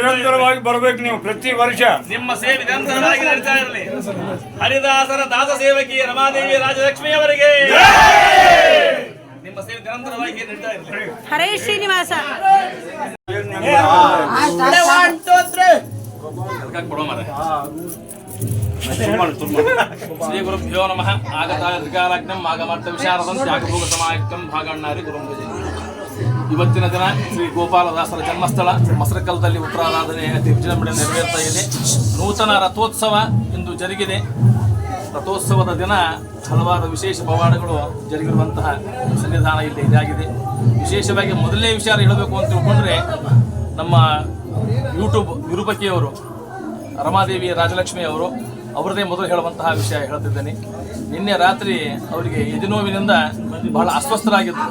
ನಿರಂತರವಾಗಿ ಬರಬೇಕು ನೀವು ಪ್ರತಿ ವರ್ಷ. ನಿಮ್ಮ ಸೇವೆ ನಿರಂತರವಾಗಿ ನಡೀತಾ ಇರಲಿ. ಹರಿದಾಸರ ದಾಸ ಸೇವಕಿ ರಮಾದೇವಿ ರಾಜಲಕ್ಷ್ಮಿ ಅವರಿಗೆ. ನಿಮ್ಮ ಸೇವೆ ನಿರಂತರವಾಗಿ ನಡೀತಾ ಇರಲಿ. ಹರೇ ಶ್ರೀನಿವಾಸ. ಕೊಡೋ. ಶ್ರೀ ಗುರುಭ್ಯೋ ನಮಃ. ಆಗತಾಯ ತ್ರಿಕಾಲಾಗ್ನಂ ಆಗಮರ್ಥ ವಿಶಾರದಂ ತ್ಯಾಗಭೋಗ ಸಮಾಯುಕ್ತಂ ಭಾಗಣ್ಣಾರಿ ಗುರುಂಬುಜಿ ಇವತ್ತಿನ ದಿನ ಶ್ರೀ ಗೋಪಾಲದಾಸರ ಜನ್ಮಸ್ಥಳ, ಮಸರಕಲ್ದಲ್ಲಿ ಉತ್ತರಾರಾಧನೆ ವಿಜೃಂಭಣೆ ನೆರವೇರ್ತಾ ಇದೆ. ನೂತನ ರಥೋತ್ಸವ ಇಂದು ಜರುಗಿದೆ. ರಥೋತ್ಸವದ ದಿನ ಹಲವಾರು ವಿಶೇಷ ಪವಾಡಗಳು ಜರುಗಿರುವಂತಹ ಸನ್ನಿಧಾನ ಇಲ್ಲಿ ಇದಾಗಿದೆ. ವಿಶೇಷವಾಗಿ ಮೊದಲನೇ ವಿಚಾರ ಹೇಳಬೇಕು ಅಂತ ತಿಳ್ಕೊಂಡ್ರೆ ನಮ್ಮ ಯೂಟ್ಯೂಬ್ ವಿರೂಪಕಿಯವರು ರಮಾದೇವಿ ರಾಜಲಕ್ಷ್ಮಿ ಅವರು ಅವರದೇ ಮೊದಲು ಹೇಳುವಂತಹ ವಿಷಯ ಹೇಳ್ತಿದ್ದೇನೆ. ನಿನ್ನೆ ರಾತ್ರಿ ಅವರಿಗೆ ಎದಿನೋವಿನಿಂದ ಬಹಳ ಅಸ್ವಸ್ಥರಾಗಿದ್ದರು.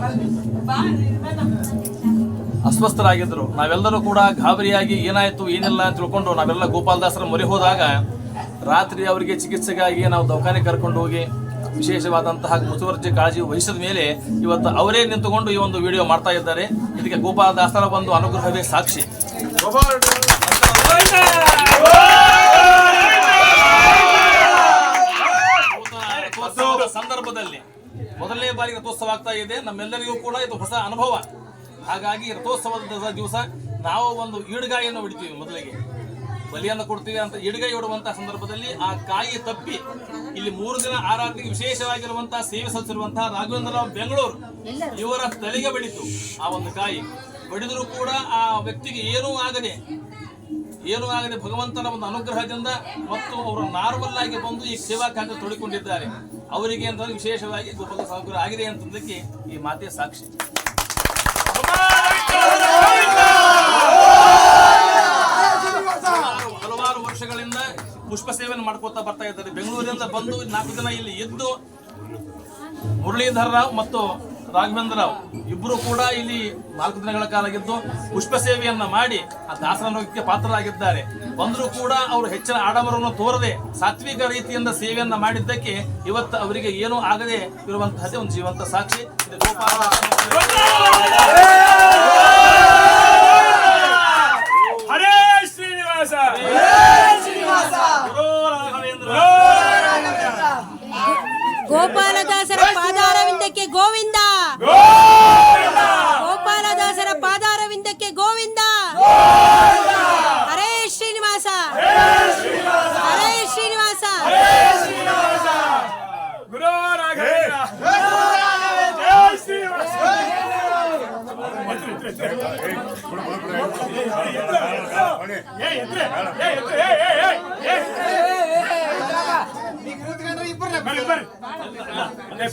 ಅಸ್ವಸ್ಥರಾಗಿದ್ದರು ನಾವೆಲ್ಲರೂ ಕೂಡ ಗಾಬರಿಯಾಗಿ ಏನಾಯಿತು, ಏನಿಲ್ಲ ಅಂತ ತಿಳ್ಕೊಂಡು ನಾವೆಲ್ಲ ಗೋಪಾಲದಾಸರ ಮೊರೆ ಹೋದಾಗ ರಾತ್ರಿ ಅವರಿಗೆ ಚಿಕಿತ್ಸೆಗಾಗಿ ನಾವು ದವಾಖಾನೆ ಕರ್ಕೊಂಡು ಹೋಗಿ ವಿಶೇಷವಾದಂತಹ ಮುತುವರ್ಜಿ ಕಾಳಜಿ ವಹಿಸಿದ ಮೇಲೆ ಇವತ್ತು ಅವರೇ ನಿಂತುಕೊಂಡು ಈ ಒಂದು ವಿಡಿಯೋ ಮಾಡ್ತಾ ಇದ್ದಾರೆ. ಇದಕ್ಕೆ ಗೋಪಾಲದಾಸರ ಒಂದು ಅನುಗ್ರಹವೇ ಸಾಕ್ಷಿ. ಸಂದರ್ಭದಲ್ಲಿ ಮೊದಲನೇ ಬಾರಿ ರಥೋತ್ಸವ ಆಗ್ತಾ ಇದೆ. ನಮ್ಮೆಲ್ಲರಿಗೂ ಕೂಡ ಇದು ಹೊಸ ಅನುಭವ. ಹಾಗಾಗಿ ರಥೋತ್ಸವದ ದಿವಸ ನಾವು ಒಂದು ಈಡ್ಗಾಯಿಯನ್ನು ಹೊಡಿತೀವಿ ಮೊದಲಿಗೆ. ಬಲಿಯನ್ನು ಕೊಡ್ತೀವಿ ಅಂತ ಈಡ್ಗಾಯಿ ಹೊಡುವಂತಹ ಸಂದರ್ಭದಲ್ಲಿ ಆ ಕಾಯಿ ತಪ್ಪಿ ಇಲ್ಲಿ ಮೂರು ದಿನ ಆರಾಧನೆಗೆ ವಿಶೇಷವಾಗಿರುವಂತಹ ಸೇವೆ ಸಲ್ಲಿಸಿರುವಂತಹ ರಾಘವೇಂದ್ರರಾವ್ ಬೆಂಗಳೂರು ಇವರ ತಲೆಗೆ ಬಡಿತು ಆ ಒಂದು ಕಾಯಿ. ಬಡಿದರೂ ಕೂಡ ಆ ವ್ಯಕ್ತಿಗೆ ಏನೂ ಆಗದೆ ಏನೂ ಆಗದೆ ಭಗವಂತನ ಒಂದು ಅನುಗ್ರಹದಿಂದ ಮತ್ತು ಅವರು ನಾರ್ಮಲ್ ಆಗಿ ಬಂದು ಈ ಸೇವಾ ಕಾರ್ಯ ತೊಡಿಕೊಂಡಿದ್ದಾರೆ. ಅವರಿಗೆ ಅಂತ ವಿಶೇಷವಾಗಿ ಗೋಪಾಲ ಅನುಗ್ರಹ ಆಗಿದೆ ಅಂತಂದಕ್ಕೆ ಈ ಮಾತೆ ಸಾಕ್ಷಿ. ಹಲವಾರು- ವರ್ಷಗಳಿಂದ ಪುಷ್ಪ ಸೇವೆಯನ್ನು ಮಾಡ್ಕೋತಾ ಬರ್ತಾ ಇದ್ದಾರೆ. ಬೆಂಗಳೂರಿಂದ ಬಂದು ನಾಲ್ಕು ದಿನ ಇಲ್ಲಿ ಇದ್ದು ಮುರಳೀಧರ ರಾವ್ ಮತ್ತು ರಾಘವೇಂದ್ರ ರಾವ್ ಇಬ್ಬರು ಕೂಡ ಇಲ್ಲಿ ನಾಲ್ಕು ದಿನಗಳ ಕಾಲ ಆಗಿದ್ದು ಪುಷ್ಪ ಸೇವೆಯನ್ನ ಮಾಡಿ ಆ ದಾಸರಕ್ಕೆ ಪಾತ್ರರಾಗಿದ್ದಾರೆ. ಬಂದರೂ ಕೂಡ ಅವರು ಹೆಚ್ಚಿನ ಆಡಂಬರವನ್ನು ತೋರದೆ ಸಾತ್ವಿಕ ರೀತಿಯಿಂದ ಸೇವೆಯನ್ನ ಮಾಡಿದ್ದಕ್ಕೆ ಇವತ್ತು ಅವರಿಗೆ ಏನೂ ಆಗದೆ ಇರುವಂತಹದ್ದೇ ಒಂದು ಜೀವಂತ ಸಾಕ್ಷಿ. Gopala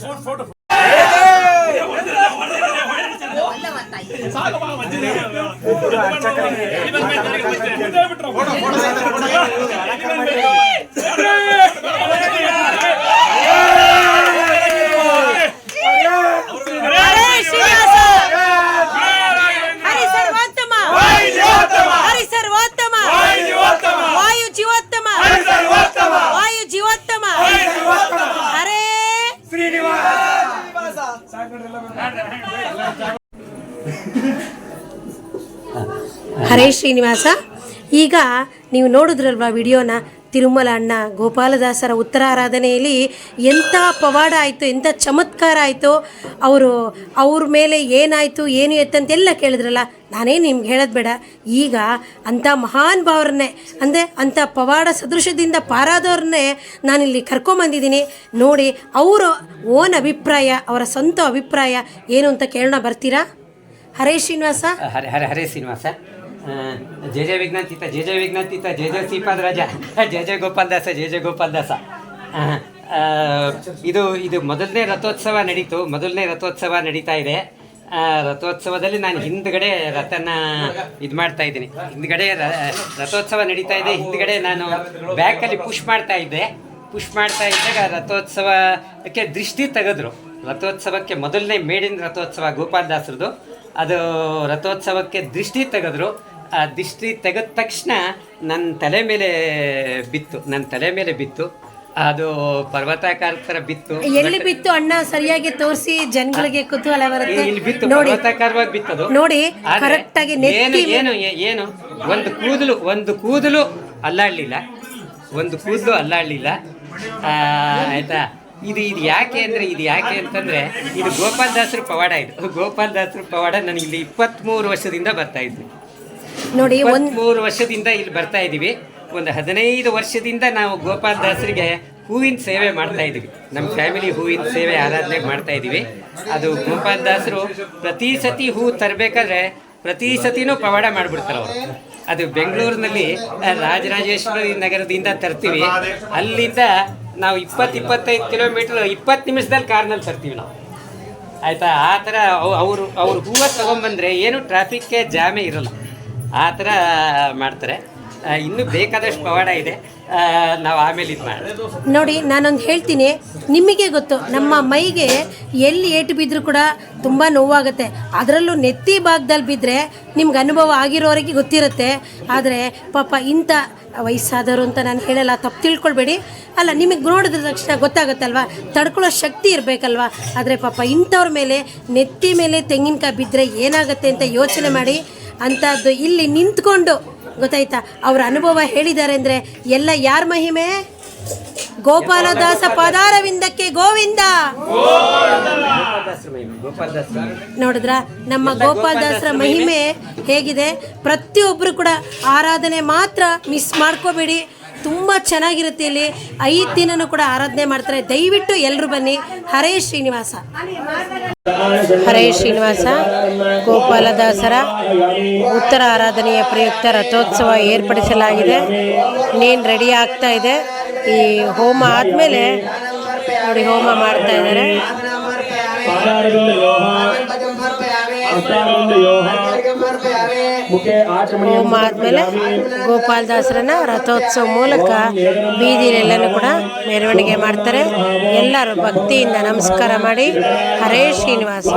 photo photo Hare Srinivasa. ಈಗ ನೀವು ನೋಡಿದ್ರಲ್ವ ವಿಡಿಯೋನ? ತಿರುಮಲ ಅಣ್ಣ, ಗೋಪಾಲದಾಸರ ಉತ್ತರಾರಾಧನೆಯಲ್ಲಿ ಎಂಥ ಪವಾಡ ಆಯಿತು, ಎಂಥ ಚಮತ್ಕಾರ ಆಯಿತು, ಅವರು ಅವ್ರ ಮೇಲೆ ಏನಾಯಿತು, ಏನು ಎತ್ತಂತೆಲ್ಲ ಕೇಳಿದ್ರಲ್ಲ ನಾನೇ ನಿಮ್ಗೆ ಹೇಳೋದು ಬೇಡ. ಈಗ ಅಂಥ ಮಹಾನ್ ಭಾವರನ್ನೇ, ಅಂದರೆ ಅಂಥ ಪವಾಡ ಸದೃಶದಿಂದ ಪಾರಾದವ್ರನ್ನೇ ನಾನಿಲ್ಲಿ ಕರ್ಕೊಂಬಂದಿದ್ದೀನಿ ನೋಡಿ, ಅವರ ಓನ್ ಅಭಿಪ್ರಾಯ, ಅವರ ಸ್ವಂತ ಅಭಿಪ್ರಾಯ ಏನು ಅಂತ ಕೇಳೋಣ ಬರ್ತೀರಾ? ಹರೇ ಶ್ರೀನಿವಾಸ. ಹರೇ ಹರೇ ಹರೇ ಶ್ರೀನಿವಾಸ. ಆ, ಜಯ ಜಯ ಜೆ ಜಯ ಜಯ ಜೆ ಜಯ ಶ್ರೀಪಾದ ರಾಜ ಜಯ ಜಯ ಗೋಪಾಲ್ ದಾಸ ಜಯ ಜಯ ಗೋಪಾಲ್ ದಾಸ. ಇದು ಇದು ಮೊದಲನೇ ರಥೋತ್ಸವ ನಡೀತು ಮೊದಲನೇ ರಥೋತ್ಸವ ನಡೀತಾ ಇದೆ. ರಥೋತ್ಸವದಲ್ಲಿ ನಾನು ಹಿಂದ್ಗಡೆ ರಥನ ಇದು ಮಾಡ್ತಾ ಇದ್ದೀನಿ. ಹಿಂದ್ಗಡೆ ರಥೋತ್ಸವ ನಡೀತಾ ಇದೆ. ಹಿಂದ್ಗಡೆ ನಾನು ಬ್ಯಾಕಲ್ಲಿ ಪುಷ್ ಮಾಡ್ತಾ ಇದ್ದೆ. ಪುಷ್ ಮಾಡ್ತಾ ಇದ್ದಾಗ ರಥೋತ್ಸವಕ್ಕೆ ದೃಷ್ಟಿ ತೆಗೆದ್ರು. ರಥೋತ್ಸವಕ್ಕೆ ಮೊದಲನೇ ಮೇಡಿನ ರಥೋತ್ಸವ ಗೋಪಾಲ್ ದಾಸರದು. ಅದು ರಥೋತ್ಸವಕ್ಕೆ ದೃಷ್ಟಿ ತೆಗೆದ್ರು. ಆ ದಿಷ್ಟಿ ತೆಗೆದ ತಕ್ಷಣ ನನ್ನ ತಲೆ ಮೇಲೆ ಬಿತ್ತು ನನ್ನ ತಲೆ ಮೇಲೆ ಬಿತ್ತು. ಅದು ಪರ್ವತಾಕಾರ ತರ ಬಿತ್ತು. ಎಲ್ಲಿ ಬಿತ್ತು ಅಣ್ಣ? ಸರಿಯಾಗಿ ತೋರಿಸಿ ಜನಗಳಿಗೆ ಕುತೂಹಲ ಇಲ್ಲಿ ಇಲ್ಲಿ ಬಿತ್ತು ಬರುತ್ತೆ ನೋಡಿ. ಪರ್ವತಾಕಾರವಾಗಿ ಬಿತ್ತದು. ನೋಡಿ ಆದ್ರೆ ಕರೆಕ್ಟ್ ಆಗಿ ಏನು ಏನು ಏನು? ಒಂದು ಕೂದಲು ಒಂದು ಕೂದಲು ಅಲ್ಲಾಡ್ಲಿಲ್ಲ. ಒಂದು ಕೂದಲು ಅಲ್ಲಾಡ್ಲಿಲ್ಲ. ಆಯ್ತಾ? ಇದು ಇದು ಯಾಕೆ ಅಂದ್ರೆ ಇದು ಯಾಕೆ ಅಂತಂದ್ರೆ ಇದು ಗೋಪಾಲ್ ದಾಸರು ಪವಾಡ ಇದು. ಗೋಪಾಲ್ ದಾಸರು ಪವಾಡ ನನಗೆ ಇಲ್ಲಿ ಇಪ್ಪತ್ತ್ಮೂರು ವರ್ಷದಿಂದ ಬರ್ತಾ ಇದ್ವಿ ನೋಡಿ, ಒಂದ್ ಮೂರು ವರ್ಷದಿಂದ ಇಲ್ಲಿ ಬರ್ತಾ ಇದ್ದೀವಿ ಒಂದು ಹದಿನೈದು ವರ್ಷದಿಂದ ನಾವು ಗೋಪಾಲ್ ದಾಸರಿಗೆ ಹೂವಿನ ಸೇವೆ ಮಾಡ್ತಾ ಇದ್ದೀವಿ ನಮ್ಮ ಫ್ಯಾಮಿಲಿ ಹೂವಿನ ಸೇವೆ ಆರಾಧನೆ ಮಾಡ್ತಾ ಇದ್ದೀವಿ ಅದು ಗೋಪಾಲ್ ದಾಸರು ಪ್ರತಿ ಸತಿ ಹೂ ತರಬೇಕಾದ್ರೆ ಪ್ರತಿ ಸತಿನೂ ಪವಾಡ ಮಾಡಿಬಿಡ್ತಾರೆ ಅವರು. ಅದು ಬೆಂಗಳೂರಿನಲ್ಲಿ ರಾಜರಾಜೇಶ್ವರಿ ನಗರದಿಂದ ತರ್ತೀವಿ. ಅಲ್ಲಿಂದ ನಾವು ಇಪ್ಪತ್ತು ಇಪ್ಪತ್ತೈದು ಕಿಲೋಮೀಟರ್, ಇಪ್ಪತ್ತು ನಿಮಿಷದಲ್ಲಿ ಕಾರ್ನಲ್ಲಿ ತರ್ತೀವಿ ನಾವು. ಆಯಿತಾ? ಆ ಥರ ಅವರು ಅವ್ರು ಹೂವು ತೊಗೊಂಬಂದರೆ ಏನು ಟ್ರಾಫಿಕ್ಗೆ ಜಾಮೇ ಇರಲ್ಲ. ಆ ಥರ ಮಾಡ್ತಾರೆ. ಇನ್ನೂ ಬೇಕಾದಷ್ಟು ಪವಾಡ ಇದೆ. ನಾವು ಆಮೇಲೆ ಇದು ಮಾಡಿ ನೋಡಿ, ನಾನೊಂದು ಹೇಳ್ತೀನಿ. ನಿಮಗೆ ಗೊತ್ತು, ನಮ್ಮ ಮೈಗೆ ಎಲ್ಲಿ ಏಟು ಬಿದ್ದರೂ ಕೂಡ ತುಂಬ ನೋವಾಗುತ್ತೆ. ಅದರಲ್ಲೂ ನೆತ್ತಿ ಭಾಗದಲ್ಲಿ ಬಿದ್ದರೆ ನಿಮ್ಗೆ ಅನುಭವ ಆಗಿರೋರಿಗೆ ಗೊತ್ತಿರುತ್ತೆ. ಆದರೆ, ಪಾಪ ಇಂಥ ವಯಸ್ಸಾದವರು ಅಂತ ನಾನು ಹೇಳಲ್ಲ, ತಪ್ಪು ತಿಳ್ಕೊಳ್ಬೇಡಿ. ಅಲ್ಲ, ನಿಮಗೆ ನೋಡಿದ ತಕ್ಷಣ ಗೊತ್ತಾಗುತ್ತಲ್ವ? ತಡ್ಕೊಳ್ಳೋ ಶಕ್ತಿ ಇರಬೇಕಲ್ವಾ? ಆದರೆ ಪಾಪ ಇಂಥವ್ರ ಮೇಲೆ, ನೆತ್ತಿ ಮೇಲೆ ತೆಂಗಿನಕಾಯಿ ಬಿದ್ದರೆ ಏನಾಗುತ್ತೆ ಅಂತ ಯೋಚನೆ ಮಾಡಿ ಅಂಥದ್ದು ಇಲ್ಲಿ ನಿಂತ್ಕೊಂಡು ಗೊತ್ತಾಯ್ತಾ? ಅವರ ಅನುಭವ ಹೇಳಿದ್ದಾರೆ ಅಂದರೆ ಎಲ್ಲ ಯಾರ ಮಹಿಮೆ? ಗೋಪಾಲದಾಸ ಪದಾರವಿಂದಕ್ಕೆ ಗೋವಿಂದ! ನೋಡಿದ್ರ? ನಮ್ಮ ಗೋಪಾಲದಾಸರ ಮಹಿಮೆ ಹೇಗಿದೆ? ಪ್ರತಿಯೊಬ್ಬರು ಕೂಡ ಆರಾಧನೆ ಮಾತ್ರ ಮಿಸ್ ಮಾಡ್ಕೋಬೇಡಿ. ತುಂಬ ಚೆನ್ನಾಗಿರುತ್ತೆ ಇಲ್ಲಿ. ಐದು ದಿನನೂ ಕೂಡ ಆರಾಧನೆ ಮಾಡ್ತಾರೆ. ದಯವಿಟ್ಟು ಎಲ್ಲರೂ ಬನ್ನಿ. ಹರೇ ಶ್ರೀನಿವಾಸ. ಹರೇ ಶ್ರೀನಿವಾಸ. ಗೋಪಾಲದಾಸರ ಉತ್ತರ ಆರಾಧನೆಯ ಪ್ರಯುಕ್ತ ರಥೋತ್ಸವ ಏರ್ಪಡಿಸಲಾಗಿದೆ. ಇನ್ನೇನು ರೆಡಿ ಆಗ್ತಾ ಇದೆ. ಈ ಹೋಮ ಆದಮೇಲೆ ನೋಡಿ ಹೋಮ ಮಾಡ್ತಾ ಇದ್ದಾರೆ. ಹೋಮ ಗೋಪಾಲ್ ದಾಸರನ್ನ ರಥೋತ್ಸವ ಮೂಲಕ ಬೀದಿಲೆಲ್ಲನೂ ಕೂಡ ಮೆರವಣಿಗೆ ಮಾಡ್ತಾರೆ. ಎಲ್ಲರೂ ಭಕ್ತಿಯಿಂದ ನಮಸ್ಕಾರ ಮಾಡಿ. ಹರೇ ಶ್ರೀನಿವಾಸ.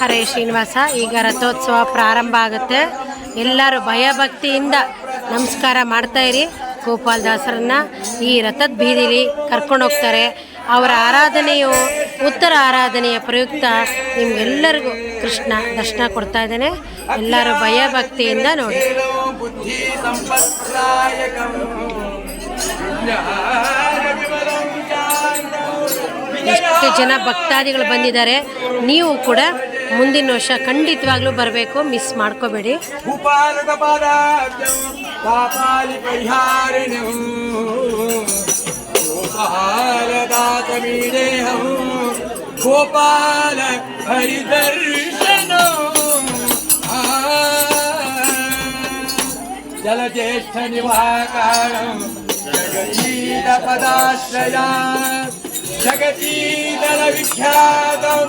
ಹರೇ ಶ್ರೀನಿವಾಸ, ಈಗ ರಥೋತ್ಸವ ಪ್ರಾರಂಭ ಆಗುತ್ತೆ. ಎಲ್ಲರೂ ಭಯಭಕ್ತಿಯಿಂದ ನಮಸ್ಕಾರ ಮಾಡ್ತಾ ಇರಿ. ಗೋಪಾಲದಾಸರನ್ನ ಈ ರಥದ ಬೀದಿಲಿ ಕರ್ಕೊಂಡು ಹೋಗ್ತಾರೆ. ಅವರ ಆರಾಧನೆಯು ಉತ್ತರ ಆರಾಧನೆಯ ಪ್ರಯುಕ್ತ. ನಿಮ್ಗೆಲ್ಲರಿಗೂ ಕೃಷ್ಣ ದರ್ಶನ ಕೊಡ್ತಾ ಇದ್ದಾನೆ. ಎಲ್ಲರೂ ಭಯಭಕ್ತಿಯಿಂದ ನೋಡಿ. ಎಷ್ಟು ಜನ ಭಕ್ತಾದಿಗಳು ಬಂದಿದ್ದಾರೆ. ನೀವು ಕೂಡ ಮುಂದಿನ ವರ್ಷ ಖಂಡಿತವಾಗ್ಲೂ ಬರಬೇಕು. ಮಿಸ್ ಮಾಡ್ಕೋಬೇಡಿ. ಗೋಪಾಲ ಹರಿದರ್ಶನ. ಜಲಜ್ಯೇಷ್ಠ ನಿವಾಕಾರ ಜಗತೀತ ಪದಾಶ್ರಯ ಜಗತೀದಲ ವಿಖ್ಯಾತಂ.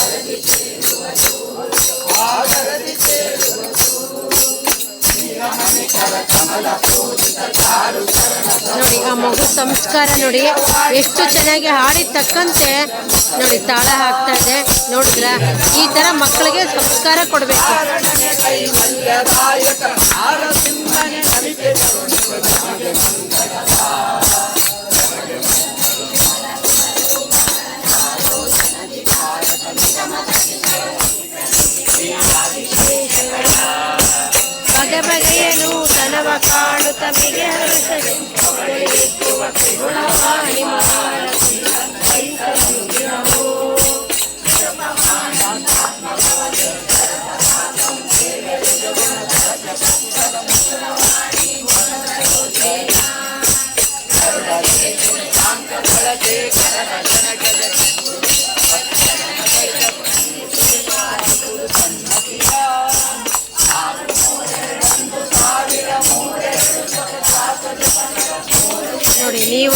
ನೋಡಿ, ಆ ಮಗು ಸಂಸ್ಕಾರ ನೋಡಿ, ಎಷ್ಟು ಚೆನ್ನಾಗಿ ಹಾಡಿ ತಕ್ಕಂತೆ. ನೋಡಿ, ತಾಳ ಹಾಕ್ತಾ ಇದೆ. ನೋಡಿದ್ರ? ಈ ತರ ಮಕ್ಕಳಿಗೆ ಸಂಸ್ಕಾರ ಕೊಡಬೇಕು. Guna Pani Mahara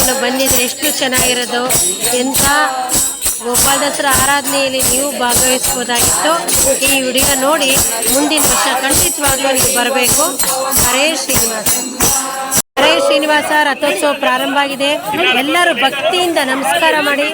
ನೀವು ಬಂದಿದ್ರೆ ಎಷ್ಟು ಚೆನ್ನಾಗಿರೋದು. ಎಂಥ ಗೋಪಾಲ ದಸರಾ ಆರಾಧನೆಯಲ್ಲಿ ನೀವು ಭಾಗವಹಿಸ್ಬೋದಾಗಿತ್ತು. ಈ ವಿಡಿಯೋ ನೋಡಿ ಮುಂದಿನ ವರ್ಷ ಖಂಡಿತವಾಗ್ಲೂ ನೀವು ಬರಬೇಕು. ಹರೇ ಶ್ರೀನಿವಾಸ. ಹರೇ ಶ್ರೀನಿವಾಸ, ರಥೋತ್ಸವ ಪ್ರಾರಂಭ ಆಗಿದೆ. ಎಲ್ಲರೂ ಭಕ್ತಿಯಿಂದ ನಮಸ್ಕಾರ ಮಾಡಿ.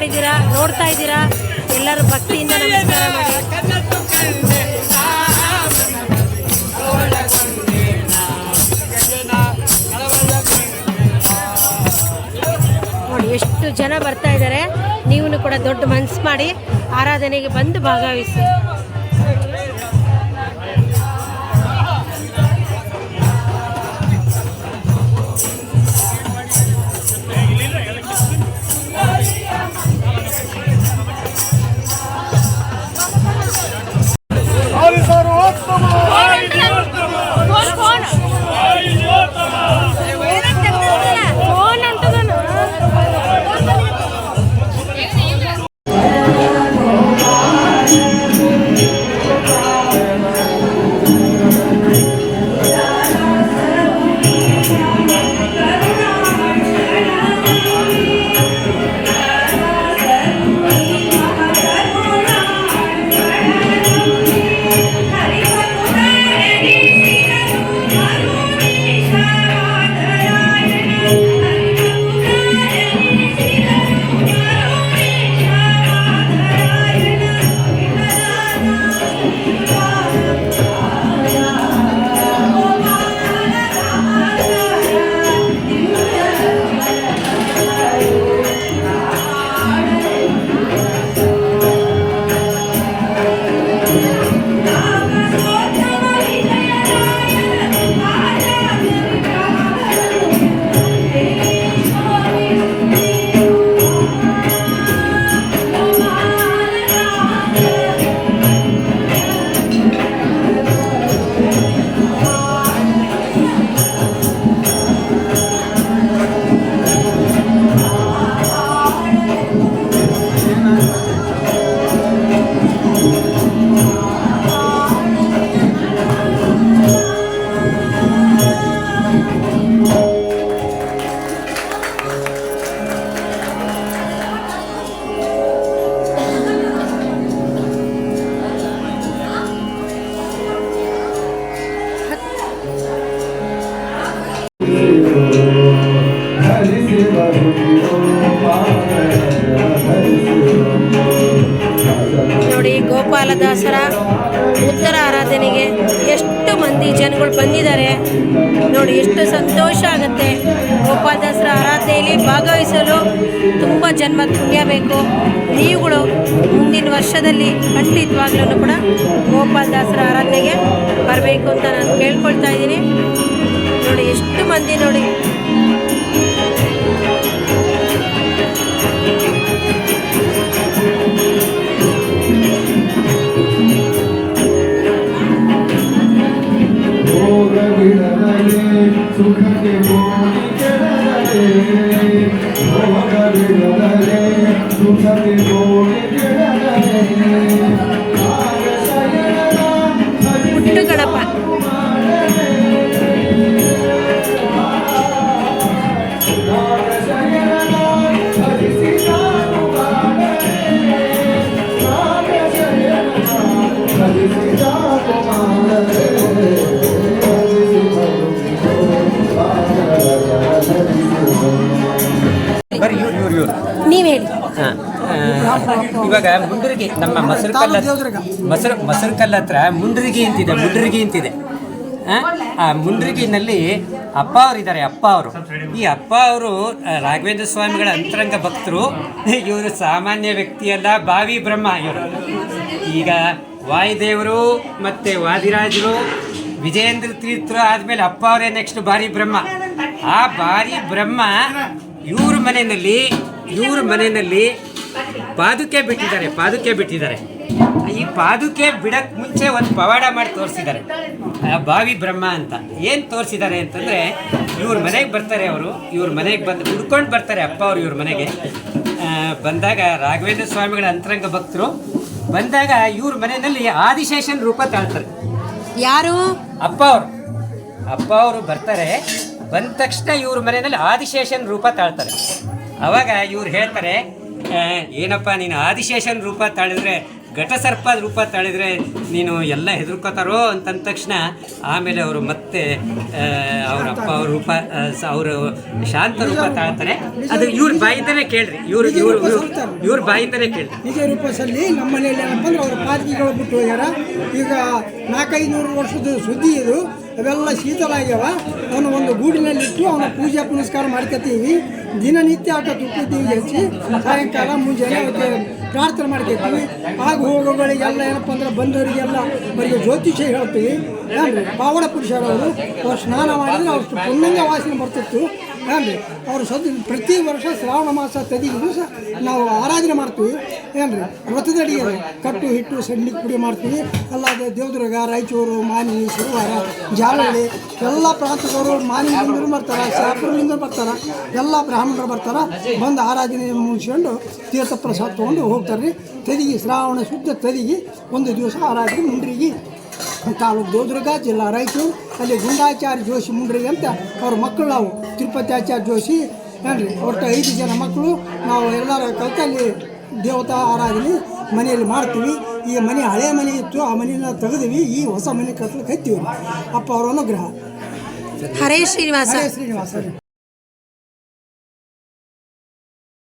ಮಾಡಿದ್ದೀರಾ ನೋಡ್ತಾ ಇದ್ದೀರಾ? ಎಲ್ಲರೂ ಭಕ್ತಿಯಿಂದ ನಮಸ್ಕಾರ ಮಾಡಿ. ನೋಡಿ, ಎಷ್ಟು ಜನ ಬರ್ತಾ ಇದ್ದಾರೆ. ನೀವು ಕೂಡ ದೊಡ್ಡ ಮನಸ್ಸು ಮಾಡಿ ಆರಾಧನೆಗೆ ಬಂದು ಭಾಗವಹಿಸಿ. ಗೋಪಾಲದಾಸರ ಉತ್ತರ ಆರಾಧನೆಗೆ ಎಷ್ಟು ಮಂದಿ ಜನಗಳು ಬಂದಿದ್ದಾರೆ. ನೋಡಿ, ಎಷ್ಟು ಸಂತೋಷ ಆಗುತ್ತೆ. ಗೋಪಾಲ ದಾಸರ ಆರಾಧನೆಯಲ್ಲಿ ಭಾಗವಹಿಸಲು ತುಂಬ ಜನ್ಮ ಪುಣ್ಯ ನೀವುಗಳು ಮುಂದಿನ ವರ್ಷದಲ್ಲಿ ಖಂಡಿತವಾಗ್ಲೂ ಕೂಡ ಗೋಪಾಲ ದಾಸರ ಆರಾಧನೆಗೆ ಬರಬೇಕು ಅಂತ ನಾನು ಕೇಳ್ಕೊಳ್ತಾ ಇದ್ದೀನಿ. ನೋಡಿ, ಎಷ್ಟು ಮಂದಿ ನೋಡಿ. ಸುಖಕ್ಕೆ ಗೋಣಿ ಕೆಡದಲೆ ಭೋಗ ಬಿಡದಲೆ ಸುಖಕ್ಕೆ ಗೋಣಿ ಕೆಡದಲೆ ಆಗ ಶಯನನ ಪುಟ್ಟು ಇವಾಗ ಮುಂಡ್ರಿಗೆ ನಮ್ಮ ಮೊಸರು ಕಲ್ಲ ಮೊಸರು ಮೊಸರು ಕಲ್ಲ ಹತ್ರ ಮುಂಡ್ರಿಗೆ ಅಂತಿದೆ ಮುಂಡ್ರಿಗಿ ಅಂತಿದೆ ಆ, ಮುಂಡ್ರಿಗಿನಲ್ಲಿ ಅಪ್ಪ ಅವರಿದ್ದಾರೆ ಅಪ್ಪ ಅವರು. ಈ ಅಪ್ಪ ಅವರು ರಾಘವೇಂದ್ರ ಸ್ವಾಮಿಗಳ ಅಂತರಂಗ ಭಕ್ತರು. ಇವರು ಸಾಮಾನ್ಯ ವ್ಯಕ್ತಿಯಲ್ಲ ಬಾವಿ ಬ್ರಹ್ಮ ಇವರು. ಈಗ ವಾಯುದೇವರು ಮತ್ತು ವಾದಿರಾಜರು ವಿಜಯೇಂದ್ರ ತೀರ್ಥರು ಆದಮೇಲೆ ಅಪ್ಪ ಅವರೇ ನೆಕ್ಸ್ಟ್ ಬಾರಿ ಬ್ರಹ್ಮ. ಆ ಬಾರಿ ಬ್ರಹ್ಮ ಇವ್ರ ಮನೆಯಲ್ಲಿ ಇವ್ರ ಮನೆಯಲ್ಲಿ ಪಾದುಕೆ ಬಿಟ್ಟಿದ್ದಾರೆ ಪಾದುಕೆ ಬಿಟ್ಟಿದ್ದಾರೆ. ಈ ಪಾದುಕೆ ಬಿಡಕ್ ಮುಂಚೆ ಒಂದು ಪವಾಡ ಮಾಡಿ ತೋರಿಸಿದ್ದಾರೆ. ಬಾವಿ ಬ್ರಹ್ಮ ಅಂತ. ಏನು ತೋರಿಸಿದ್ದಾರೆ ಅಂತಂದರೆ ಇವ್ರ ಮನೆಗೆ ಬರ್ತಾರೆ ಅವರು ಇವ್ರ ಮನೆಗೆ ಬಂದು ಹುಡ್ಕೊಂಡು ಬರ್ತಾರೆ ಅಪ್ಪ ಅವರು ಇವ್ರ ಮನೆಗೆ. ಬಂದಾಗ ರಾಘವೇಂದ್ರ ಸ್ವಾಮಿಗಳ ಅಂತರಂಗ ಭಕ್ತರು ಬಂದಾಗ ಇವ್ರ ಮನೆಯಲ್ಲಿ ಆದಿಶೇಷನ್ ರೂಪ ತಾಳ್ತಾರೆ. ಯಾರು? ಅಪ್ಪ ಅವರು. ಅಪ್ಪ ಅವರು ಬರ್ತಾರೆ ಬಂದ ತಕ್ಷಣ ಇವ್ರ ಮನೆಯಲ್ಲಿ ಆದಿಶೇಷನ್ ರೂಪ ತಾಳ್ತಾರೆ. ಅವಾಗ ಇವ್ರು ಹೇಳ್ತಾರೆ ಏನಪ್ಪ ನೀನು ಆದಿಶೇಷನ್ ರೂಪ ತಾಳಿದ್ರೆ ಘಟಸರ್ಪದ ರೂಪ ತಾಳಿದ್ರೆ ನೀನು ಎಲ್ಲ ಹೆದರ್ಕೋತಾರೋ ಅಂತಂದ ತಕ್ಷಣ ಆಮೇಲೆ ಅವರು ಮತ್ತೆ ಅವ್ರ ಅಪ್ಪ ಅವ್ರ ರೂಪ ಅವರು ಶಾಂತ ರೂಪ ತಾಳ್ತಾರೆ. ಅದು ಇವ್ರ ಬಾಯಿಂದನೇ ಕೇಳ್ರಿ ಇವ್ರು ಇವ್ರು ಇವ್ರ ಬಾಯಿಂದನೇ ಕೇಳ್ರಿ. ನಿಜ ರೂಪದಲ್ಲಿ ನಮ್ಮ ಮನೆಯಲ್ಲಿ ಏನಪ್ಪ ಅಂದ್ರೆ ಅವ್ರ ಪಾತ್ರಿಗಳು ಬಿಟ್ಟು ಹೋಗ್ಯಾರ. ಈಗ ನಾಲ್ಕೈದು ನೂರು ವರ್ಷದ ಸುದ್ದಿ ಇದು. ಅವೆಲ್ಲ ಶೀತಲ ಆಗ್ಯಾವ. ಅವನು ಒಂದು ಗೂಡಿನಲ್ಲಿಟ್ಟು ಅವನ ಪೂಜೆ ಪುನಸ್ಕಾರ ಮಾಡ್ಕೊತೀವಿ. ದಿನನಿತ್ಯ ಆಟ ತುಟ್ಟಿದ್ದೀವಿ ಹೆಚ್ಚಿ ಸಾಯಂಕಾಲ ಮುಂಜಾನೆ ಅವಕ್ಕೆ ಪ್ರಾರ್ಥನೆ ಮಾಡ್ಕೊತೀವಿ. ಆಗ ಹೋಗೋಗಳಿಗೆಲ್ಲ ಏನಪ್ಪ ಅಂದ್ರೆ ಬಂದವರಿಗೆಲ್ಲ ಬರೀ ಜ್ಯೋತಿಷ್ಯ ಹೇಳ್ತೀವಿ. ಪಾವಡ ಪುರುಷರವರು, ಅವ್ರು ಸ್ನಾನ ಮಾಡಿದ್ರೆ ಅಷ್ಟು ಪುಣ್ಯಂಗ ವಾಸನೆ ಬರ್ತಿತ್ತು. ಏನ್ರಿ ಅವರು ಸದ್ ಪ್ರತಿ ವರ್ಷ ಶ್ರಾವಣ ಮಾಸ ತದಿಗೆ ದಿವಸ ನಾವು ಆರಾಧನೆ ಮಾಡ್ತೀವಿ. ಏನ್ರಿ? ವ್ರತದ ಅಡಿಗೆ ಕಟ್ಟು, ಹಿಟ್ಟು ಸಣ್ಣ ಪುಡಿ ಮಾಡ್ತೀವಿ. ಅಲ್ಲದೆ ದೇವದುರ್ಗ, ರಾಯಚೂರು, ಮಾನಿ, ಶಿರವಾರ ಜಾಲಹಳ್ಳಿ ಎಲ್ಲ ಪ್ರಾಂತದವರು ಮಾನಿನಿಂದ ಬರ್ತಾರೆ ಶಾಪುರದಿಂದ ಬರ್ತಾರೆ, ಎಲ್ಲ ಬ್ರಾಹ್ಮಣರು ಬರ್ತಾರೆ. ಬಂದು ಆರಾಧನೆ ಮುಗಿಸ್ಕೊಂಡು ತೀರ್ಥ ಪ್ರಸಾದ ತೊಗೊಂಡು ಹೋಗ್ತಾರೆ ರೀ ತದಿಗೆ, ಶ್ರಾವಣ ಶುದ್ಧ ತದಿಗೆ ಒಂದು ದಿವಸ ಆರಾಧನೆ ಮುಂಡ್ರಿಗೆ ತಾಲೂಕು ದೇವದುರ್ಗ ಜಿಲ್ಲಾ ರಾಯಚೂರು ಅಲ್ಲಿ ಗುಂಡಾಚಾರ್ಯ ಜೋಶಿ ಮುಂಡ್ರಿ ಅಂತ ಅವ್ರ ಮಕ್ಕಳು ನಾವು. ತಿರುಪತಿ ಆಚಾರ್ಯ ಜೋಶಿ ಏನ್ರಿ? ಒಟ್ಟು ಐದು ಜನ ಮಕ್ಕಳು ನಾವು ಎಲ್ಲರ ಕಲ್ತಲ್ಲಿ ದೇವತಾ ಆರಾಧನೆ ಮನೆಯಲ್ಲಿ ಮಾಡ್ತೀವಿ. ಈ ಮನೆ ಹಳೆ ಮನೆ ಇತ್ತು ಆ ಮನೆನ ತೆಗೆದ್ವಿ ಈ ಹೊಸ ಮನೆ ಕಟ್ಲಿಕ್ಕೆ ಹತ್ತೀವಿ. ಅಪ್ಪ ಅವರ ಅನುಗ್ರಹ. ಹರೇ ಶ್ರೀನಿವಾಸ. ಹರೇ ಶ್ರೀನಿವಾಸ. ರೀ